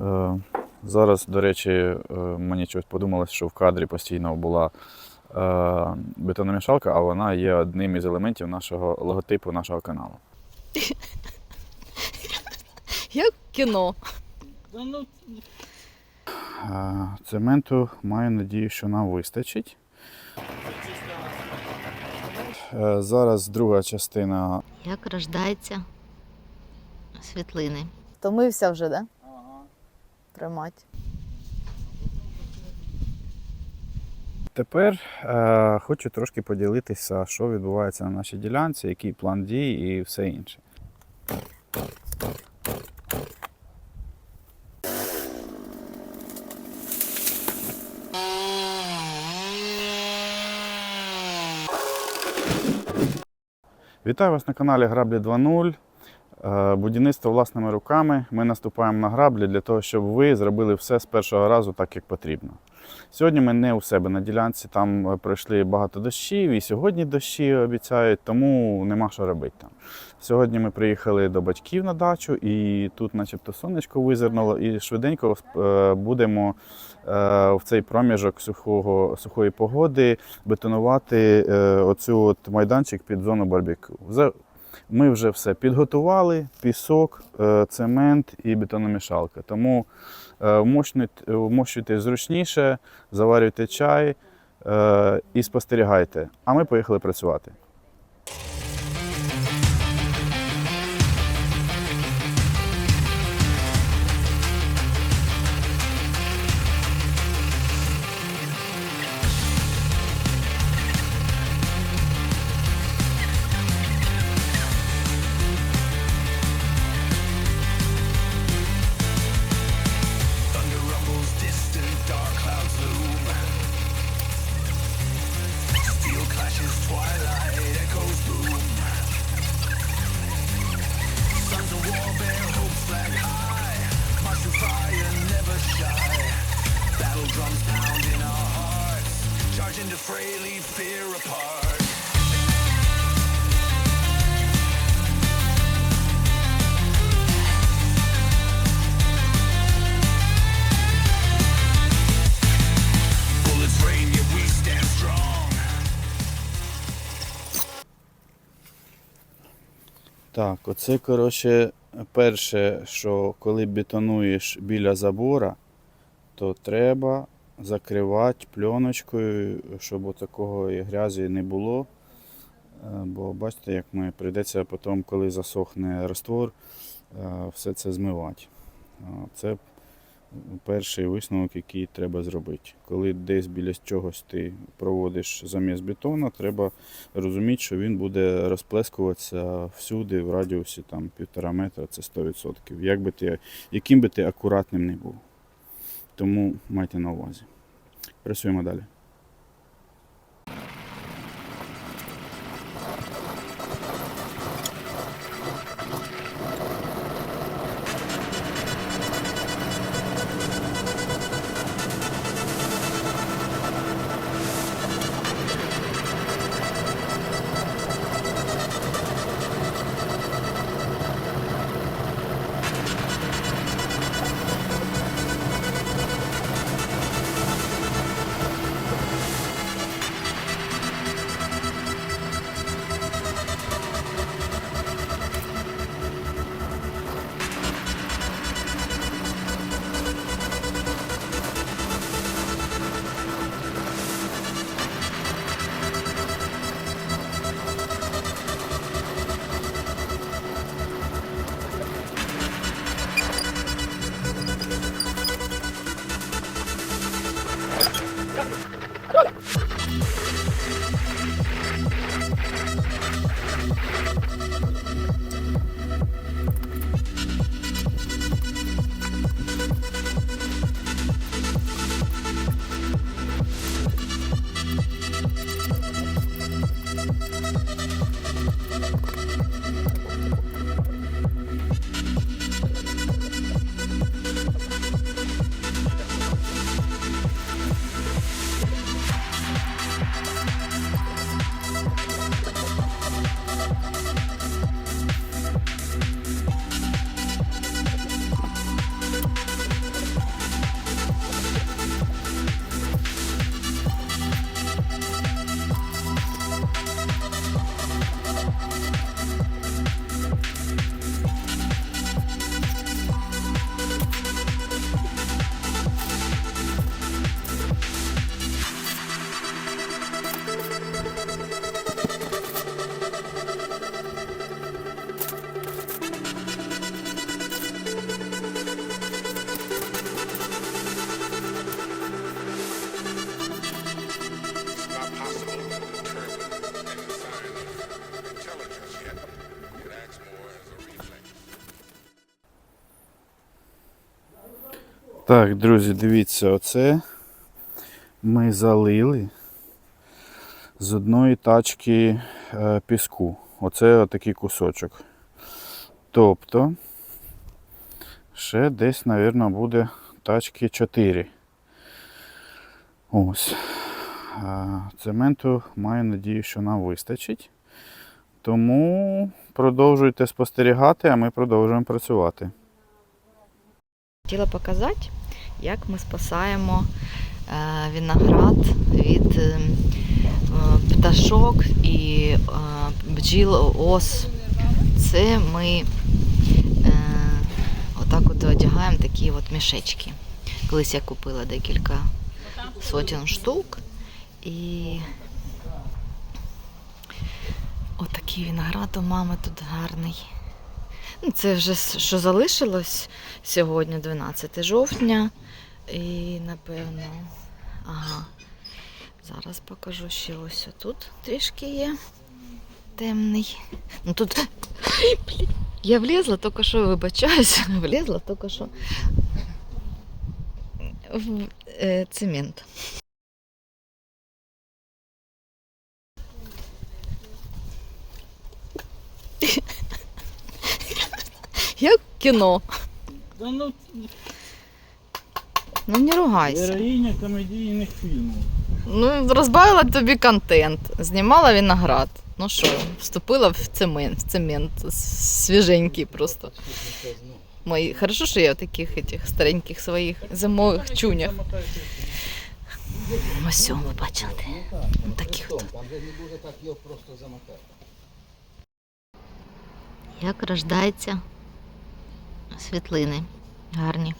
Е, Зараз, до речі, е, мені щось подумалось, що в кадрі постійно була е, бетономішалка, а вона є одним із елементів нашого логотипу нашого каналу. Як кіно. Е, Цементу маю надію, що нам вистачить. Зараз друга частина. Як рождаються світлини. Втомився вже, да? Тримать. Тепер е, хочу трошки поділитися, що відбувається на нашій ділянці, який план дій і все інше. Вітаю вас на каналі Граблі 2.0. Е, Будівництво власними руками. Ми наступаємо на граблі для того, щоб ви зробили все з першого разу так, як потрібно. Сьогодні ми не у себе на ділянці, там е, пройшли багато дощів, і сьогодні дощі обіцяють, тому нема що робити там. Сьогодні ми приїхали до батьків на дачу, і тут, начебто, сонечко визирнуло, і швиденько е, будемо в цей проміжок сухого, сухої погоди бетонувати оцю от майданчик під зону барбекю. Ми вже все підготували: пісок, е, цемент і бетономішалка. Тому е, вмощуйте, вмощуйте зручніше, заварюйте чай е, і спостерігайте. А ми поїхали працювати. Так, оце, коротше, перше, що коли бетонуєш біля забора, то треба закривати пленочкою, щоб такого грязі не було. Е, Бо бачите, як ми прийдеться потім, коли засохне раствор, е, все це змивати. Е, Це перший висновок, який треба зробити. Коли десь біля чогось ти проводиш заміс бетону, треба розуміти, що він буде розплескуватися всюди в радіусі там, півтора метра, це 100%. Як би ти, яким би ти акуратним не був. Тому майте на увазі. Працюємо далі. Так, друзі, дивіться, оце ми залили з одної тачки е, піску. Оце отакий кусочок. Тобто, ще десь, мабуть, буде тачки 4. Ось. Цементу маю надію, що нам вистачить. Тому продовжуйте спостерігати, а ми продовжуємо працювати. Хотіла показати, як ми спасаємо е, виноград від е, пташок і е, бджіл ос. Це ми отак от одягаємо такі от мішечки. Колись я купила декілька сотень штук і отакий виноград у мами тут гарний. Це вже що залишилось сьогодні, 12 жовтня. І напевно. Ага. Зараз покажу ще ось тут трішки є. Темний. Ну тут. Я влізла тільки що, вибачаюсь, влізла тільки що в е, цемент. Як кіно. Да ну, Ну не ругайся. героїня комедійних фільмів. Ну, розбавила тобі контент, знімала виноград. Ну що, вступила в цемент, в цемент свіженький просто. Мої. Хорошо, що я в таких этих стареньких своїх зимових чунях. Ось, ви бачили. Ну, Такі от. Як рождаються світлини гарні.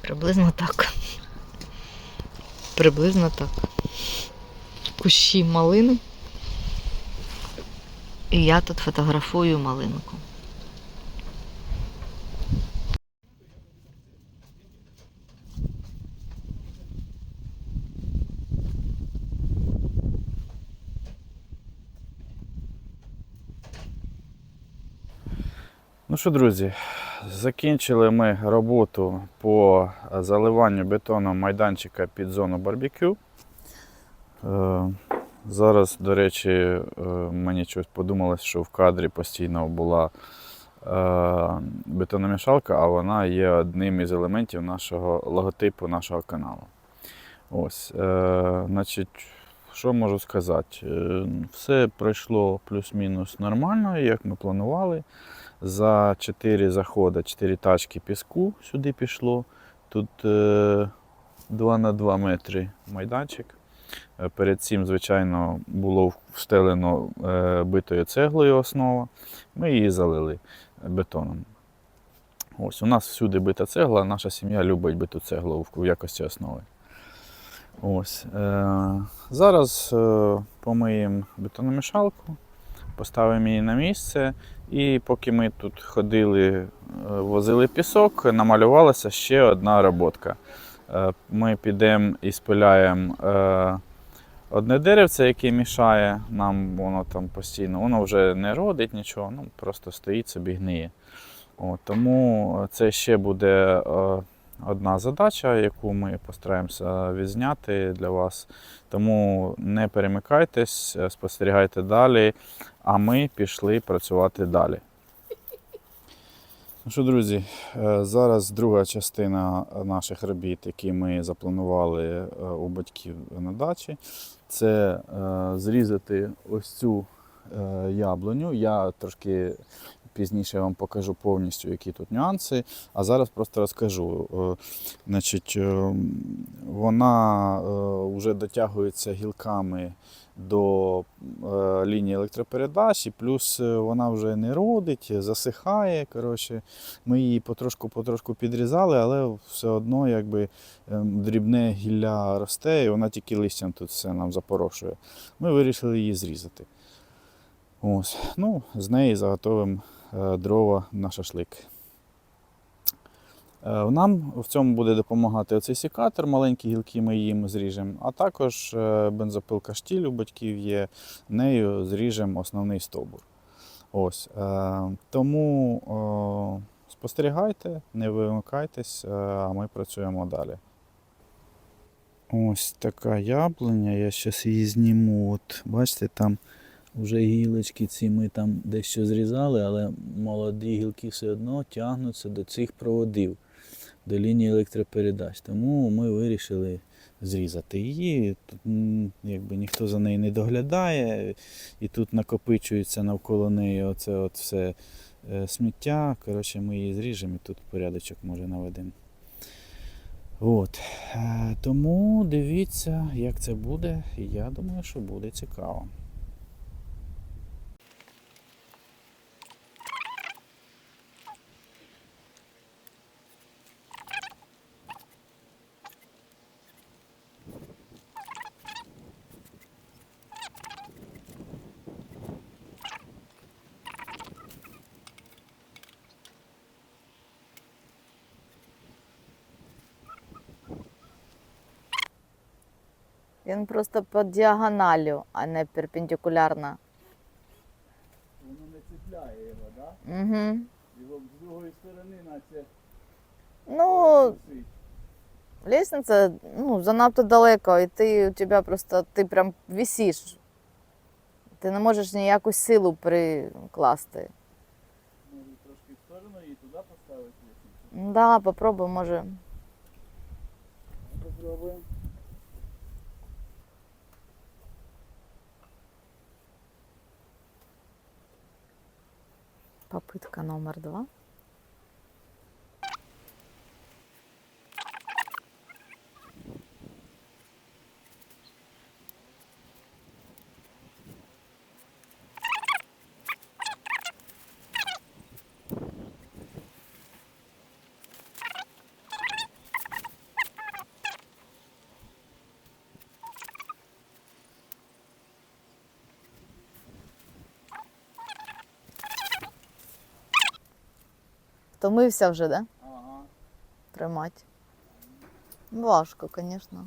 Приблизно так. Приблизно так. Кущі малини. І я тут фотографую малинку. Ну що, друзі, закінчили ми роботу по заливанню бетоном майданчика під зону барбекю. Е, Зараз, до речі, е, мені щось подумалось, що в кадрі постійно була е, бетономішалка, а вона є одним із елементів нашого логотипу нашого каналу. Ось, значить, що можу сказати? Все пройшло плюс-мінус нормально, як ми планували. За 4 заходи, 4 тачки піску сюди пішло. Тут е, 2 на 2 метри майданчик. Е, Перед цим, звичайно, було встелено е, битою цеглою основа. Ми її залили бетоном. Ось, у нас всюди бита цегла, наша сім'я любить биту цеглу в- якості основи. Ось, е, зараз е, помиємо бетономішалку, поставимо її на місце. І поки ми тут ходили, е, возили пісок, намалювалася ще одна роботка. Е, Ми підемо і спиляємо е, одне деревце, яке мішає нам, воно там постійно, воно вже не родить нічого, ну просто стоїть собі гниє. О, тому це ще буде одна задача, яку ми постараємося відзняти для вас. Тому не перемикайтесь, спостерігайте далі, а ми пішли працювати далі. Ну що, друзі, е, зараз друга частина наших робіт, які ми запланували е, у батьків на дачі, це е, зрізати ось цю яблуню. Я трошки пізніше вам покажу повністю, які тут нюанси. А зараз просто розкажу. Е, Значить, е, вона вже дотягується гілками до е, лінії електропередач, і плюс е, вона вже не родить, засихає. Коротше, ми її потрошку-потрошку підрізали, але все одно якби, ем, дрібне гілля росте, і вона тільки листям тут все нам запорошує. Ми вирішили її зрізати. Ось. Ну, з неї заготовимо е, дрова на шашлик. Е, Нам в цьому буде допомагати оцей секатор, маленькі гілки ми їм зріжемо, а також е, бензопилка штіль у батьків є, нею зріжемо основний стовбур. Ось. е, Тому е, спостерігайте, не вимикайтесь, е, а ми працюємо далі. Ось така яблуня, я зараз її зніму. От, бачите, там вже гілочки ці ми там дещо зрізали, але молоді гілки все одно тягнуться до цих проводів, до лінії електропередач. Тому ми вирішили зрізати її. Тут якби ніхто за нею не доглядає, і тут накопичується навколо неї оце от все е, сміття. Коротше, ми її зріжемо і тут порядочок може наведемо. От. Е, Тому дивіться, як це буде. Я думаю, що буде цікаво. Він просто по діагоналю, а не перпендикулярно. Воно не цепляє його, так? Угу. Його з другої сторони наче Ну, лестниця ну, занадто далеко, і ти у тебе просто ти прям висиш. Ти не можеш ніяку силу прикласти. Може трошки в сторону її туди поставити. Ну, Да, попробуй, може. Попробуємо. Попытка номер два. Втомився вже, да? Ага. Тримати. Важко, звісно.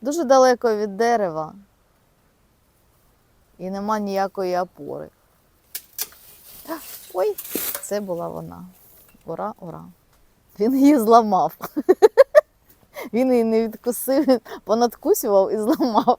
Дуже далеко від дерева. І нема ніякої опори. Ой, це була вона. Ура, ура. Він її зламав. Він її не відкусив, він понадкусював і зламав.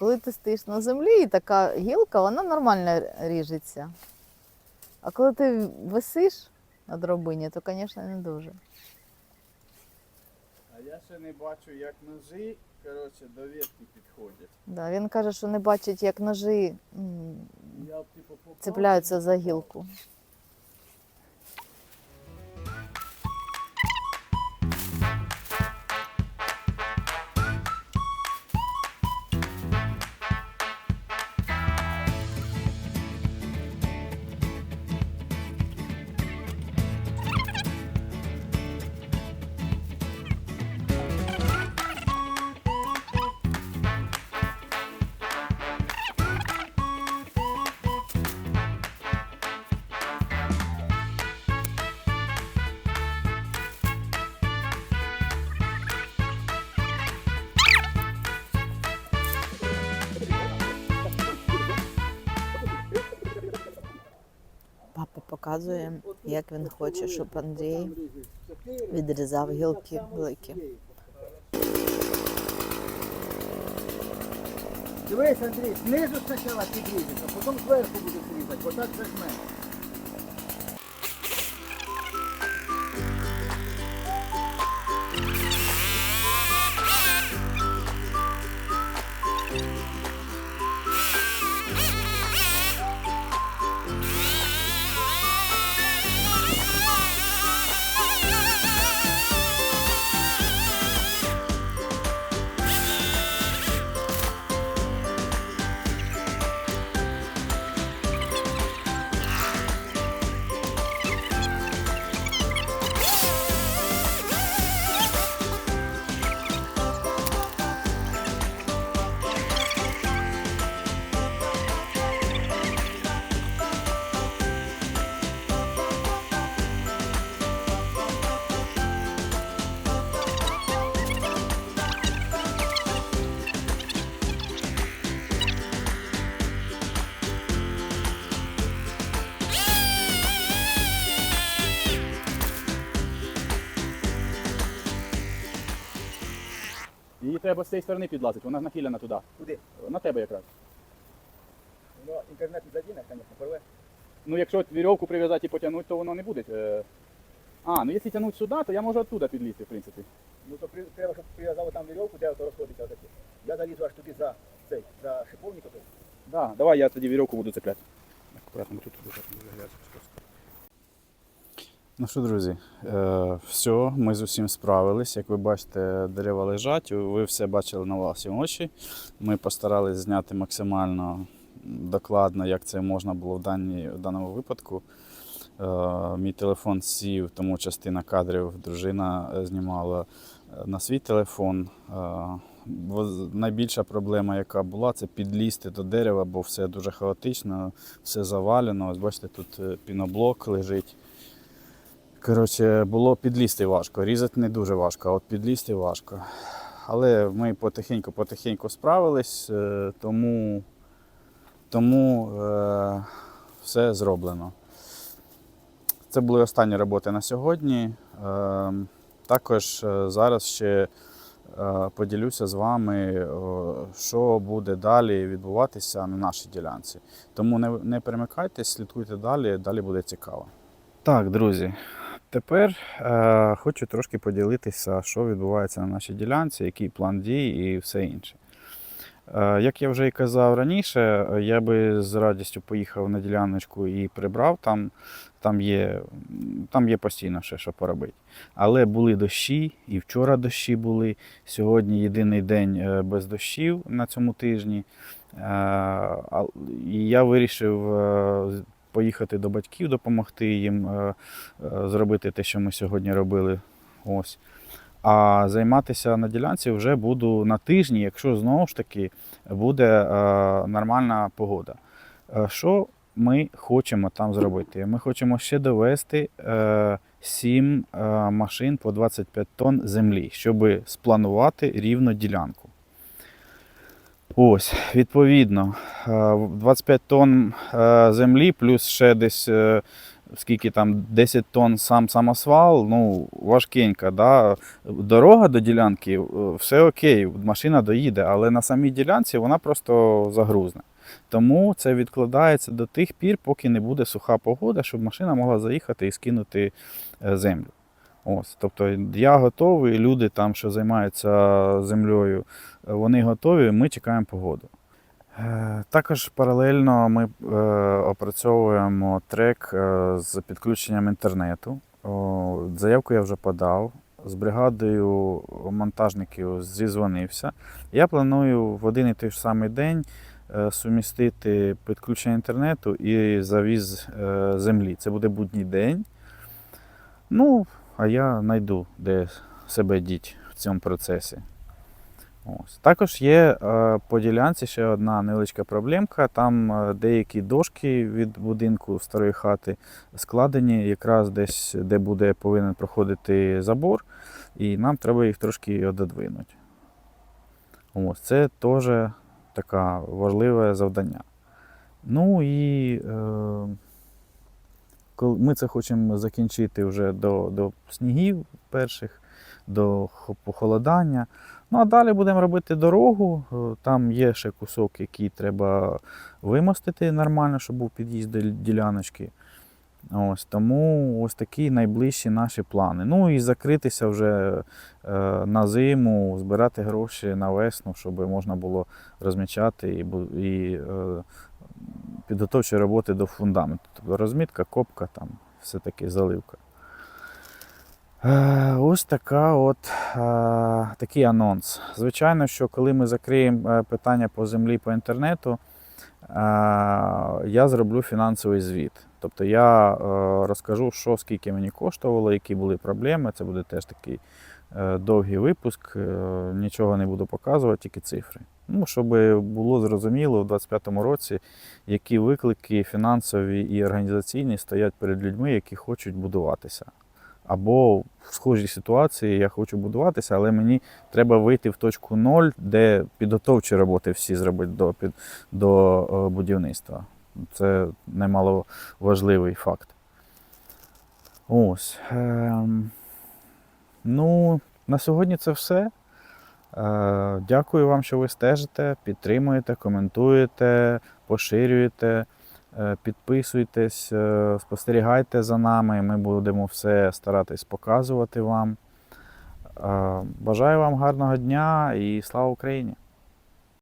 Коли ти стоїш на землі, і така гілка, вона нормально ріжеться. А коли ти висиш на драбині, то, звісно, не дуже. А я ще не бачу, як ножі, коротше, до ветки підходять. Да, він каже, що не бачить, як ножі м, Я типу, попав, цепляються за гілку. Показує, як він хоче, щоб Андрій відрізав гілки великі. Дивись, Андрій, знизу спочатку підрізати, а потім зверху будеш різати, отак зажмеш. Треба з цієї сторони підлазити, вона нахилена туди. Куди? На тебе якраз. Воно інтернет задіне, звісно, порве. Ну, якщо вірьовку прив'язати і потягнути, то воно не буде. е. А, ну якщо тягнути сюди, то я можу оттуда підлізти, в принципі. Ну то при- треба, щоб прив'язали там вірьовку, де ото розходиться отаке. Я залізу аж туди за цей, за шиповник ото. Да, давай я тоді вірьовку буду цепляти. Аккуратно, тут дуже, просто. Ну що, друзі, е, все, ми з усім справились. Як ви бачите, дерева лежать, ви все бачили на власні очі. Ми постарались зняти максимально докладно, як це можна було в, даній, в даному випадку. Е, мій телефон сів, тому частина кадрів дружина е, знімала на свій телефон. Найбільша проблема, яка була, це підлізти до дерева, бо все дуже хаотично, все завалено. Ось бачите, тут піноблок лежить. Коротше, було підлізти важко. Різати не дуже важко, а от підлізти важко. Але ми потихеньку-потихеньку справились, е, тому, тому е, все зроблено. Це були останні роботи на сьогодні. Е, також е, зараз ще е, поділюся з вами, що буде далі відбуватися на нашій ділянці. Тому не, не перемикайтесь, слідкуйте далі, далі буде цікаво. Так, друзі, тепер е, хочу трошки поділитися, що відбувається на нашій ділянці, який план дій і все інше. Е, Як я вже і казав раніше, я би з радістю поїхав на діляночку і прибрав там. Там є, там є постійно ще що поробити. Але були дощі, і вчора дощі були. Сьогодні єдиний день е, без дощів на цьому тижні. Е, І я вирішив е, поїхати до батьків, допомогти їм е, е, зробити те, що ми сьогодні робили. Ось. А займатися на ділянці вже буду на тижні, якщо знову ж таки буде е, нормальна погода. Що ми хочемо там зробити? Ми хочемо ще довести 7 е, машин по 25 тонн землі, щоб спланувати рівно ділянку. Ось, відповідно, е, 25 тонн е, землі, плюс ще десь е, скільки там 10 тонн сам самосвал, ну, важкенько. Да? Дорога до ділянки, е, все окей, машина доїде, але на самій ділянці вона просто загрузне. Тому це відкладається до тих пір, поки не буде суха погода, щоб машина могла заїхати і скинути е, землю. Ось, тобто я готовий, люди там, що займаються землею, вони готові, ми чекаємо погоду. Е, Також паралельно ми е, опрацьовуємо трек е, з підключенням інтернету. Заявку я вже подав. З бригадою монтажників зізвонився. Я планую в один і той ж самий день сумістити підключення інтернету і завіз землі. Це буде будній день. Ну, а я знайду, де себе діть в цьому процесі. Ось. Також є е, по ділянці ще одна невеличка проблемка. Там е, деякі дошки від будинку старої хати складені якраз десь, де буде повинен проходити забор, і нам треба їх трошки ододвинути. Ось, це теж таке важливе завдання. Ну і е, ми це хочемо закінчити вже до, до снігів перших, до похолодання. Ну а далі будемо робити дорогу. Е, Там є ще кусок, який треба вимостити нормально, щоб був під'їзд діляночки. Ось, тому ось такі найближчі наші плани. Ну і закритися вже е, на зиму, збирати гроші на весну, щоб можна було розмічати і, і е, підготовчі роботи до фундаменту. Тобто розмітка, копка, там, все таки заливка. Е, Ось така от, е, такий анонс. Звичайно, що коли ми закриємо е, питання по землі по інтернету, я зроблю фінансовий звіт. Тобто я розкажу, що скільки мені коштувало, які були проблеми. Це буде теж такий довгий випуск. Нічого не буду показувати, тільки цифри. Ну, щоб було зрозуміло у 2025 році, які виклики фінансові і організаційні стоять перед людьми, які хочуть будуватися. Або в схожій ситуації я хочу будуватися, але мені треба вийти в точку 0, де підготовчі роботи всі зробити до, під, до е, будівництва. Це немало важливий факт. Ось. Ем, ну, на сьогодні це все. Е, Дякую вам, що ви стежите, підтримуєте, коментуєте, поширюєте, е, підписуйтесь, е, спостерігайте за нами. Ми будемо все старатись показувати вам. Бажаю вам гарного дня і слава Україні!